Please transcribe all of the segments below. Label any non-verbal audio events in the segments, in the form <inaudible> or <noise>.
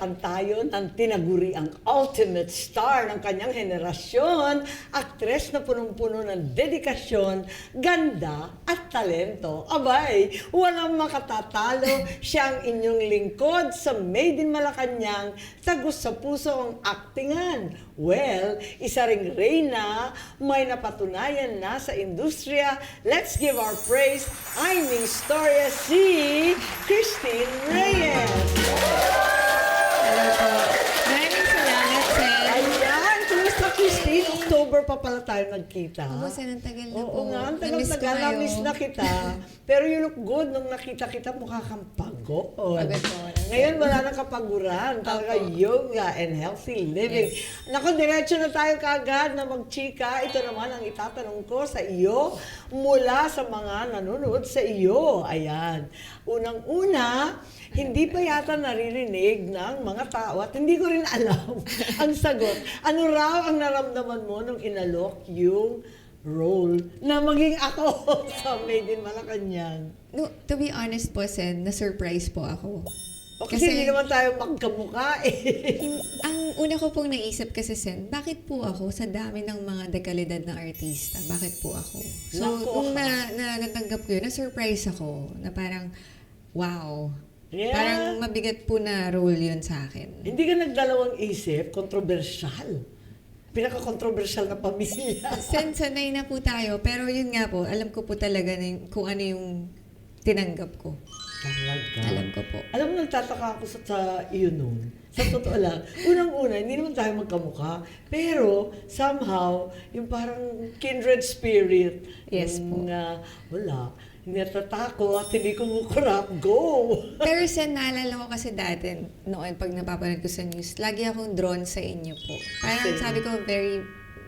Balikan tayo ng tinaguri ang ultimate star ng kanyang henerasyon, aktres na punong-puno ng dedikasyon, ganda at talento. Abay, walang makatatalo. Siya ang inyong lingkod sa Made in Malacanang, tagos sa puso ang aktingan. Well, isa ring reyna, may napatunayan na sa industriya. Let's give our praise, aming storya si Christine Reyes. Maraming salamat, sir. Ayan, kumusta Christine? October pa pala tayo nagkita. Oo, sir, ang tagal na po. Oo nga, ang tagal-tagal, na-miss na kita. Pero you look good nung nakita kita, mukha kang pagod. Pagod po. Ngayon wala nang kapaguran. Talaga Opo. yoga and healthy living. Naku, diretso na tayo kagad na magchika. Ito naman ang itatanong ko sa iyo mula sa mga nanonood sa iyo. Ayan. Unang-una, hindi pa yata naririnig ng mga tao at hindi ko rin <laughs> alam ang sagot. Ano raw ang naramdaman mo nung inalok yung role na maging ako <laughs> sa Made in Malacanang? No, to be honest po, Sen, na-surprise po ako. O kasi, hindi naman tayo magkamukha eh. ang una ko pong naisip kasi, Sen, bakit po ako sa dami ng mga dekalidad na artista? Bakit po ako? So, Nako. nung na, na, natanggap ko yun, na-surprise ako na parang, wow. Yeah. Parang mabigat po na role yun sa akin. Hindi ka nagdalawang isip, kontrobersyal. Pinaka-kontrobersyal na pamilya. <laughs> Sen, sanay na po tayo. Pero yun nga po, alam ko po talaga na yung- kung ano yung tinanggap ko. Talaga. Alam ko po. Alam mo, nagtataka ako sa, sa iyo noon. Sa totoo lang, unang-una, hindi naman tayo magkamukha. Pero, somehow, yung parang kindred spirit. Yes yung, po. ah, wala. Hindi natatako at hindi kumukurap. Go! Pero sen, naalala ko kasi dati, noon pag napapanood ko sa news, lagi akong drawn sa inyo po. Parang Same. sabi ko, very,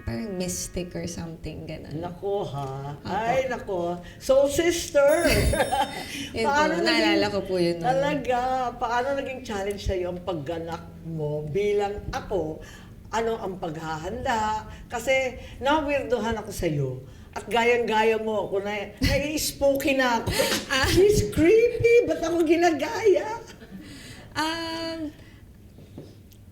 parang mystic or something, gano'n. Nako ha. Opo. Ay, nako. Soul sister! <laughs> Yun po, naalala ko po yun. Talaga. Paano naging challenge sa'yo ang pagganak mo bilang ako? Ano ang paghahanda? Kasi na-weirdohan ako sa'yo. At gayang-gaya mo ako na, nai-spooky na ako. <laughs> ah, he's creepy. Ba't ako ginagaya? Um,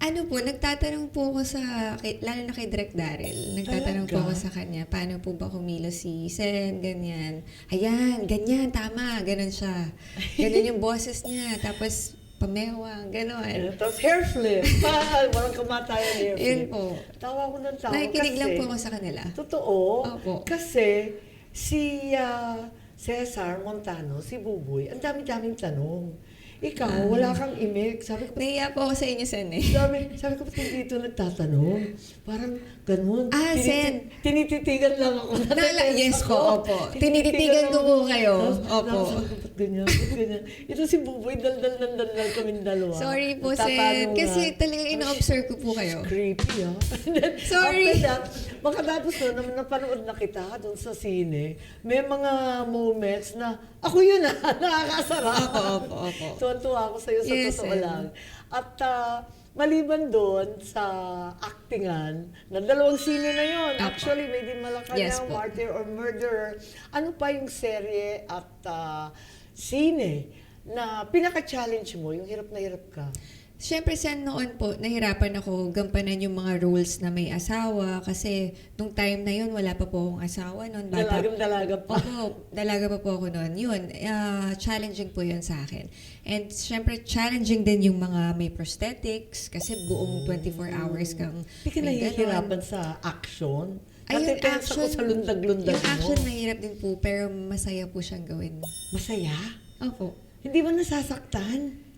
ano po, nagtatanong po ako sa, kay, lalo na kay Direk Daryl, nagtatanong po Talaga? ako sa kanya, paano po ba kumilos si Sen, ganyan. Ayan, ganyan, tama, ganon siya. Ganon yung <laughs> boses niya, tapos pamewang, ganon. Tapos hair flip. <laughs> Pa, walang kamatayan hair flip. Yun po. Tawa ko ng tawa. Nakikinig lang po ako sa kanila. Totoo. Opo. Kasi si ah, Cesar Montano, si Buboy, ang dami-daming tanong. Ikaw, wala kang imik. Sabi ko, Nahiya po ako sa inyo, Sen eh. sabi, sabi ko, ba't hindi dito nagtatanong? Parang ganun. Ah, Sen. Tinititigan lang ako. Nala- yes po, opo. Tinititigan ko po kayo. Opo. sabi ko, ba't ganyan? Ba't ganyan? Ito si Buboy, daldal ng daldal kaming dalawa. Sorry po, Sen. Kasi nga. talagang ina-observe ko po kayo. Creepy, ah. And <laughs> then, Sorry. After that, makatapos nun, nung napanood na kita doon sa sine, may mga moments na, ako yun ah, <laughs> nakakasarap. Opo, opo, opo. Tuwan-tuwa ako sa'yo sa Yes, totoo Sen. lang. At ah, maliban doon sa actingan, na dalawang sine na yon. Actually, Made in Malacanang, Yes po. Martyr or Murderer. Ano pa yung serye at ah, sine na pinaka-challenge mo, yung hirap na hirap ka? Siyempre, Sen, noon po, nahirapan ako gampanan yung mga roles na may asawa kasi nung time na yun, wala pa po akong asawa noon. Dalagang-dalaga pa. Opo, dalaga pa po ako noon. Yun, ah, challenging po yun sa akin. And siyempre, challenging din yung mga may prosthetics kasi buong 24 hours kang Hindi ka may nahihirapan sa action? Ay, yung Natitense ako action, sa lundag-lundag yung mo. action mahirap din po, pero masaya po siyang gawin. Masaya? Opo. Hindi ba nasasaktan?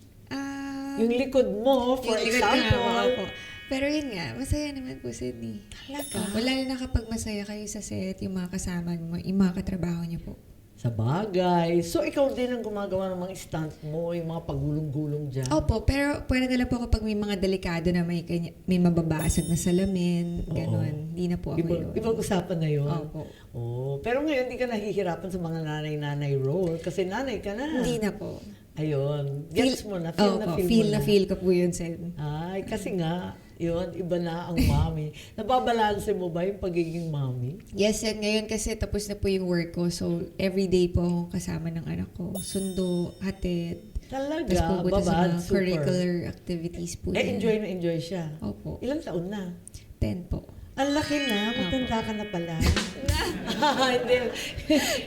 Yung likod mo, for yung likod ko example. opo. Pero yun nga, masaya naman po, Sydney. Talaga? Lalo na kapag masaya kayo sa set, yung mga kasama mo, yung mga katrabaho niyo po. Sa bagay. So, ikaw din ang gumagawa ng mga stunt mo, yung mga pagulong-gulong dyan. Opo, pero pwede na lang po kapag may mga delikado na may, kanya, may mababasag na salamin, ganon. Hindi na po ako Ibang, yun. ibang usapan na yun. Opo. Oh, pero ngayon, hindi ka nahihirapan sa mga nanay-nanay role kasi nanay ka na. Hindi na po. Ayun. Gets mo na. Feel na Opo, feel, feel mo na feel ko po yun, Sen. Ay, kasi nga, yun, iba na ang mami. <laughs> Nababalanse mo ba yung pagiging mami? Yes, Sen. Ngayon kasi tapos na po yung work ko. So, everyday po akong kasama ng anak ko. Sundo, hatid. Talaga, Tapos pupunta sa mga super. curricular activities po. Eh, yan. enjoy na enjoy siya. Opo. Ilang taon na? 10 po. Ang laki na, matanda ka na pala. <laughs> Hindi.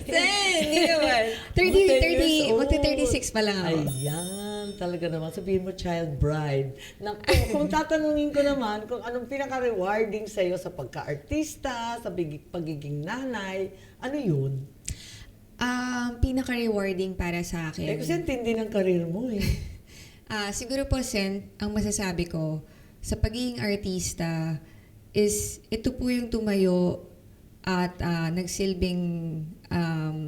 Sen, hindi naman. 30, Oh, 10 years 30, old. magti 36 pa lang ako. Ayan, talaga naman. Sabihin mo, child bride. Na, kung, <laughs> kung tatanungin ko naman kung anong pinaka-rewarding sa'yo sa pagka-artista, sa bigi- pagiging nanay, ano yun? Ang pinaka-rewarding para sa akin. Eh, kasi ang tindi ng karir mo eh. <laughs> Ah, siguro po, Sen, ang masasabi ko, sa pagiging artista, is ito po yung tumayo at ah, nagsilbing um,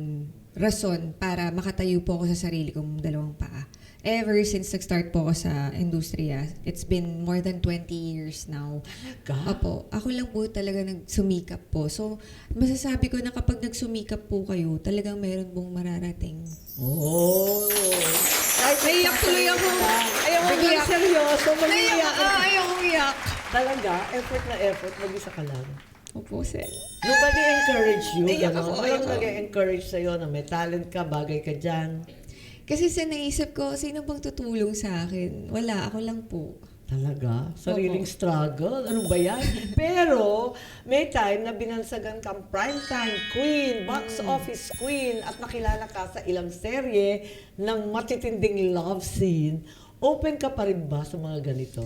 rason para makatayo po ako sa sarili kong dalawang paa. Ever since nag-start po ako sa industriya, it's been more than 20 years now. Ka? Opo, ako lang po talaga nagsumikap po. So, masasabi ko na kapag nagsumikap po kayo, talagang meron pong mararating. Oo. Kahit Naiyak tuloy ako. Ayaw ko Biglang umiyak. seryoso, mag-iiyak. ayaw umiyak. Talaga, effort na effort, mag-isa ka lang. Opo, sir. Nobody encourage you, gano'n. ako, Walang ayaw ko. nag-encourage sa'yo na may talent ka, bagay ka dyan. Kasi sa naisip ko, sino bang tutulong sa akin? Wala, ako lang po. Talaga? Sariling struggle? Ano ba yan? <laughs> Pero, may time na binansagan kang primetime queen, box Mm. office queen, at nakilala ka sa ilang serye ng matitinding love scene. Open ka pa rin ba sa mga ganito?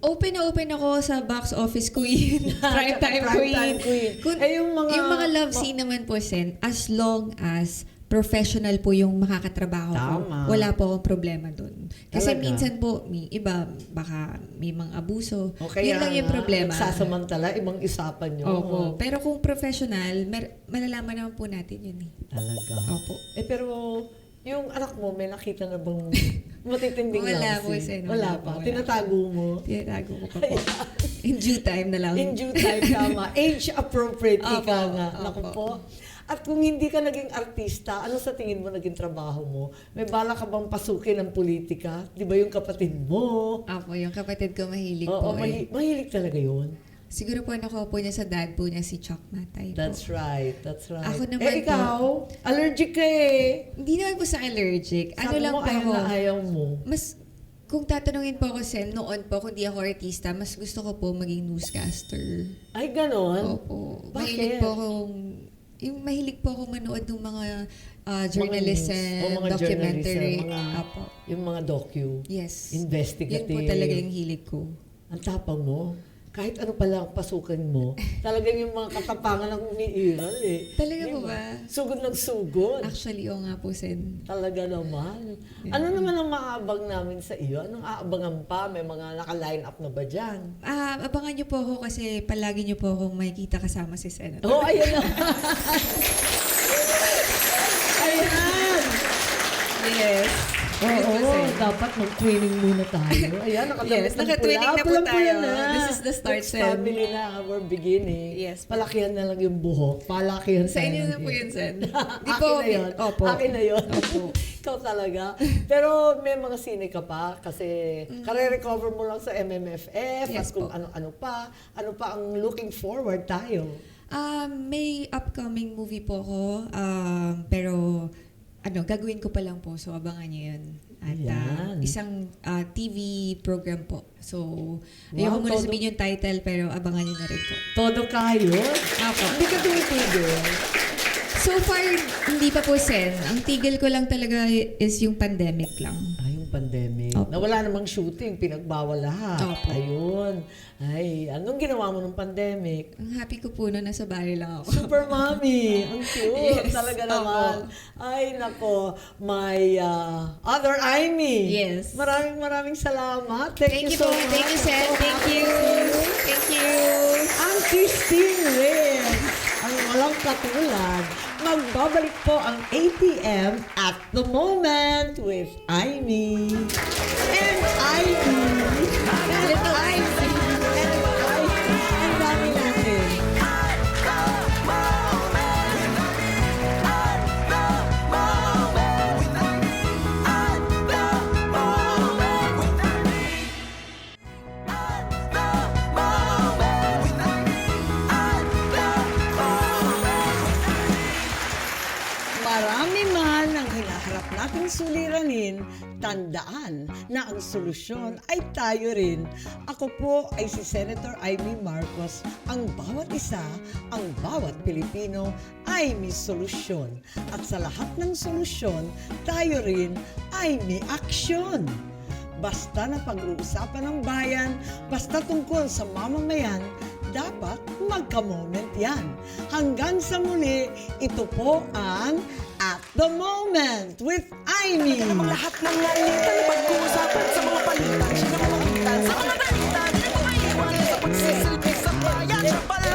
Open na open ako sa box office queen, <laughs> prime time queen. Primetime queen. Kung- Eh, yung mga- yung mga love scene naman po, Sen, as long as professional po yung makakatrabaho ko, Tama. wala po akong problema dun. Kasi Talaga? minsan po, may iba, baka may mga abuso. O kaya Yun lang yung problema. Nagsasamantala, ibang isapan nyo. Opo. Pero kung professional, mer- malalaman naman po natin yun eh. Talaga. Opo. Eh pero, yung anak mo, may nakita na bang <laughs> matitinding Wala po? Sen. Wala Wala pa. wala. Tinatago mo. Tinatago ko pa po. In due time na lang. In due time, tama. <laughs> Age appropriate, Opo, ika nga. opo. Naku po. At kung hindi ka naging artista, ano sa tingin mo naging trabaho mo? May bala ka bang pasukin ng politika? Di ba yung kapatid mo? Apo, yung kapatid ko mahilig Oo, po eh. mahi- mahilig talaga yun. Siguro po nakuha po niya sa dad po niya si Chuck Matay po. That's right, that's right. Ako naman eh ikaw, allergic ka eh. Hindi naman po sa allergic. Ano Sabi lang mo, po ayaw ako. na ayaw mo. Mas, kung tatanungin po ako, Sen, noon po, kung di ako artista, mas gusto ko po maging newscaster. Ay, ganon. Opo. Bakit? Mahilig po akong, yung mahilig po ako manood ng mga uh, news. journalism, O, mga documentary. journalism, mga- Apo. Yung mga docu. Yes. Investigative. Yun po talaga yung hilig ko. Ang tapang mo. Kahit ano pala ang pasukan mo, <laughs> talagang yung mga katapangan ang umiiral eh. Talaga Di po ba? Sugod ng sugod. Actually, oo nga po, Sen. Talaga naman. Ano naman ang maabang namin sa iyo? Anong aabangan pa? May mga naka-line up na ba dyan? Ah, abangan niyo po ako kasi palagi niyo po akong makikita kasama si Senator. Oh, <laughs> ayan na. ayan! Yes. Oo, oh, dapat mag-twinning muna tayo. <laughs> Ayan, nakadamit Yes, ng naka-twinning pula. na po tayo. na. This is the start, It's Sen. family na, we're beginning. Yes. Palakihan na lang yung buhok. Palakihan Sa inyo tayo na po yun, Sen. <laughs> Di Akin po, na yun. Opo. Akin na yun. Opo. <laughs> Ikaw talaga. Pero may mga sine ka pa kasi kare-recover mo lang sa MMFF at Mm. Yes kung po. ano-ano pa. Ano pa ang looking forward tayo? Um, may upcoming movie po ako, um, pero ano, gagawin ko pa lang po, so abangan niyo yun. At Ayan. isang ah, TV program po. So, Wow, ayoko muna todo- sabihin yung title, pero abangan niyo na rin po. Todo kayo? Apo. Hindi ka tumitigil. So far, hindi pa po, Sen. Ang tigil ko lang talaga is yung pandemic lang. Pandemic. Opo. Nawala namang shooting, pinagbawal lahat. Opo. Ayun. Ay, anong ginawa mo nung pandemic? Ang happy ko po na nasa bahay lang ako. Super mommy. <laughs> Ang cute. Yes. Talaga Opo. naman. Ay, nako. My uh, other Amy. Yes. Maraming maraming salamat. Thank, Thank you so po. much. Thank you, Sen. So Thank you. you. Thank you. Ang Christine Rin. Ang walang katulad. Magbabalik po ang ATM at the moment with Amy. And Ivy. Tandaan na ang solusyon ay tayo rin. Ako po ay si Senator Amy Marcos. Ang bawat isa, ang bawat Pilipino ay may solusyon. At sa lahat ng solusyon, tayo rin ay may aksyon. Basta na pag-uusapan ng bayan, basta tungkol sa mamamayan, dapat magka-moment yan. Hanggang sa muli, ito po ang At the Moment with Amy. Ang lahat ng lalitan Pag-uusapan sa mga palitan Siya na mamagitan Sa mga balitan Di ko maiwan Sa pagsisilbi sa bayan Siya palaging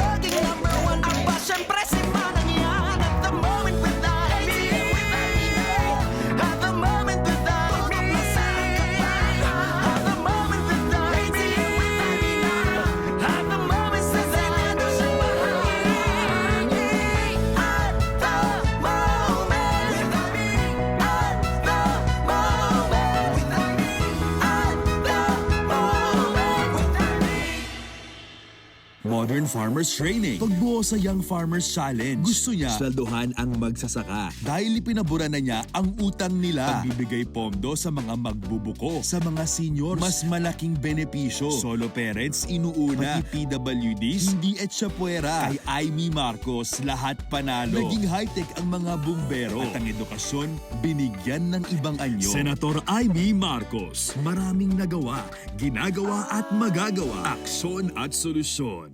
Modern Farmers Training. Pagbuo sa Young Farmers Challenge. Gusto niya Sweldohan ang magsasaka. dahil ipinabura na niya ang utang nila. Pagbibigay pondo sa mga magbubuko, sa mga seniors, mas malaking benepisyo. Solo parents, inuuna. Pati PWDs, hindi et puwera. Kay Amy Marcos, lahat panalo. Naging high-tech ang mga bumbero. At ang edukasyon, binigyan ng ibang anyo. Senator Amy Marcos, maraming nagawa, ginagawa at magagawa. Aksyon at solusyon.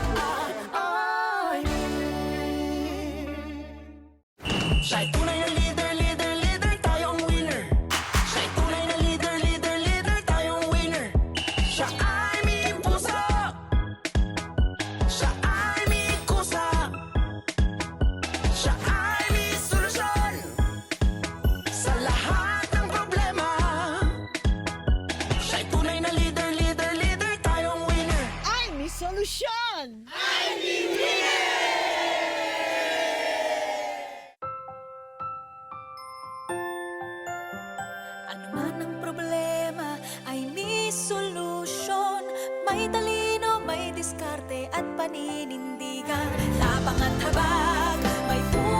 shine. Diskarte at paninindigan. Tapang at habag, may puso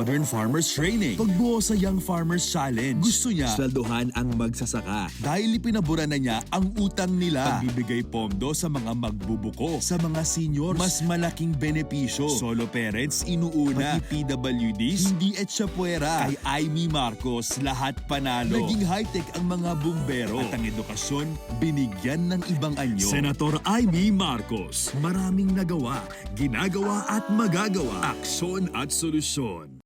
Modern Farmers Training. Pagbuo sa Young Farmers Challenge. Gusto niya Sweldohan ang magsasaka. dahil ipinabura na niya ang utang nila. Pagbibigay pondo sa mga magbubuko, sa mga seniors, mas malaking benepisyo. Solo parents, inuuna. Pati PWDs, hindi et puwera. Kay Amy Marcos, lahat panalo. Naging high-tech ang mga bumbero. At ang edukasyon, binigyan ng ibang anyo. Senator Amy Marcos, maraming nagawa, ginagawa at magagawa. Aksyon at solusyon.